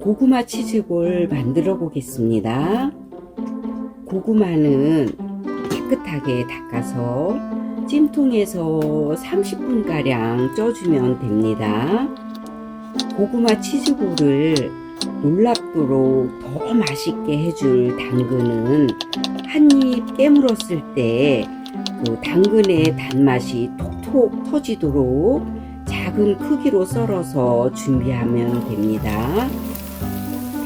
고구마 치즈볼 만들어 보겠습니다. 고구마는 깨끗하게 닦아서 찜통에서 30분가량 쪄주면 됩니다. 고구마 치즈볼을 놀랍도록 더 맛있게 해줄 당근은 한입 깨물었을 때 그 당근의 단맛이 톡톡 터지도록 작은 크기로 썰어서 준비하면 됩니다.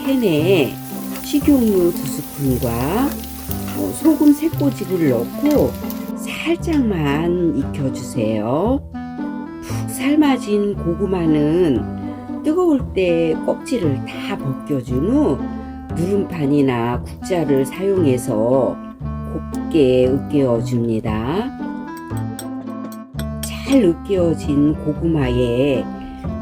팬에 식용유 두 스푼과 어, 소금 세 꼬집을 넣고 살짝만 익혀주세요. 푹 삶아진 고구마는 뜨거울 때 껍질을 다 벗겨준 후 누름판이나 국자를 사용해서 곱게 으깨어 줍니다. 잘 으깨어진 고구마에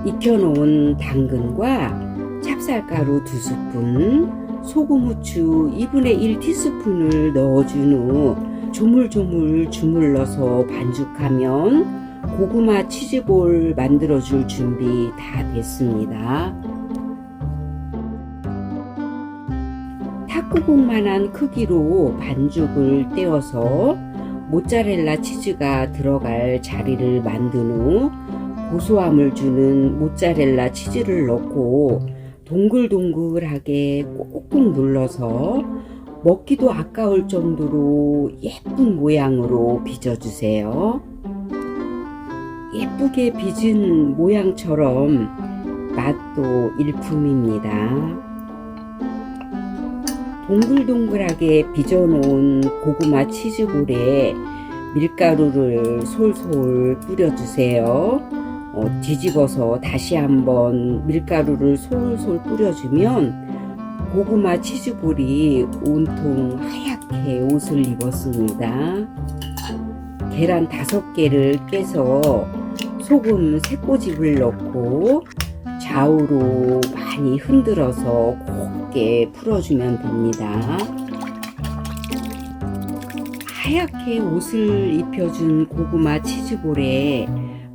익혀놓은 당근과 찹쌀가루 두 스푼, 소금 후추 2분의 1 티스푼을 넣어준 후 조물조물 주물러서 반죽하면 고구마 치즈볼 만들어줄 준비 다 됐습니다. 탁구공만한 크기로 반죽을 떼어서 모짜렐라 치즈가 들어갈 자리를 만든 후 고소함을 주는 모짜렐라 치즈를 넣고 동글동글하게 꾹꾹 눌러서 먹기도 아까울 정도로 예쁜 모양으로 빚어주세요. 예쁘게 빚은 모양처럼 맛도 일품입니다. 동글동글하게 빚어놓은 고구마 치즈볼에 밀가루를 솔솔 뿌려주세요. 어, 뒤집어서 다시 한번 밀가루를 솔솔 뿌려주면 고구마 치즈볼이 온통 하얗게 옷을 입었습니다. 계란 다섯 개를 깨서 소금 세 꼬집을 넣고 좌우로 많이 흔들어서 곱게 풀어주면 됩니다. 하얗게 옷을 입혀준 고구마 치즈볼에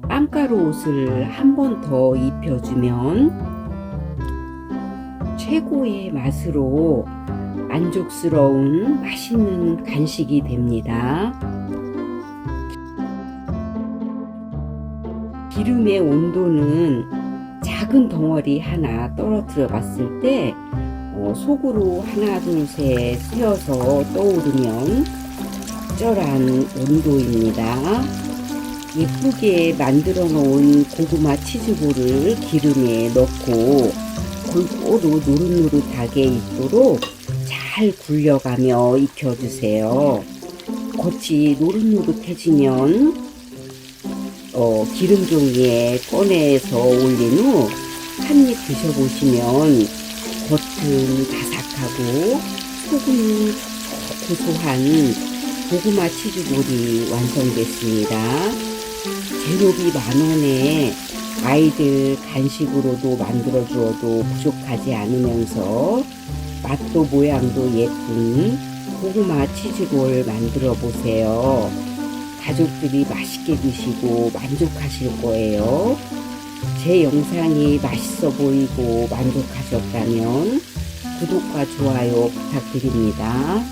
빵가루 옷을 한 번 더 입혀주면 최고의 맛으로 만족스러운 맛있는 간식이 됩니다. 기름의 온도는 작은 덩어리 하나 떨어뜨려 봤을 때 어, 속으로 하나 둘셋 세어서 떠오르면 적절한 온도입니다. 예쁘게 만들어 놓은 고구마 치즈볼을 기름에 넣고 골고루 노릇노릇하게 익도록 잘 굴려가며 익혀주세요. 겉이 노릇노릇해지면 어, 기름 종이에 꺼내서 올린 후 한 입 드셔보시면 겉은 바삭하고 속은 고소한 고구마 치즈볼이 완성됐습니다. 재료비 만원에 아이들 간식으로도 만들어 주어도 부족하지 않으면서 맛도 모양도 예쁜 고구마 치즈볼 만들어 보세요. 가족들이 맛있게 드시고 만족하실 거예요. 제 영상이 맛있어 보이고 만족하셨다면 구독과 좋아요 부탁드립니다.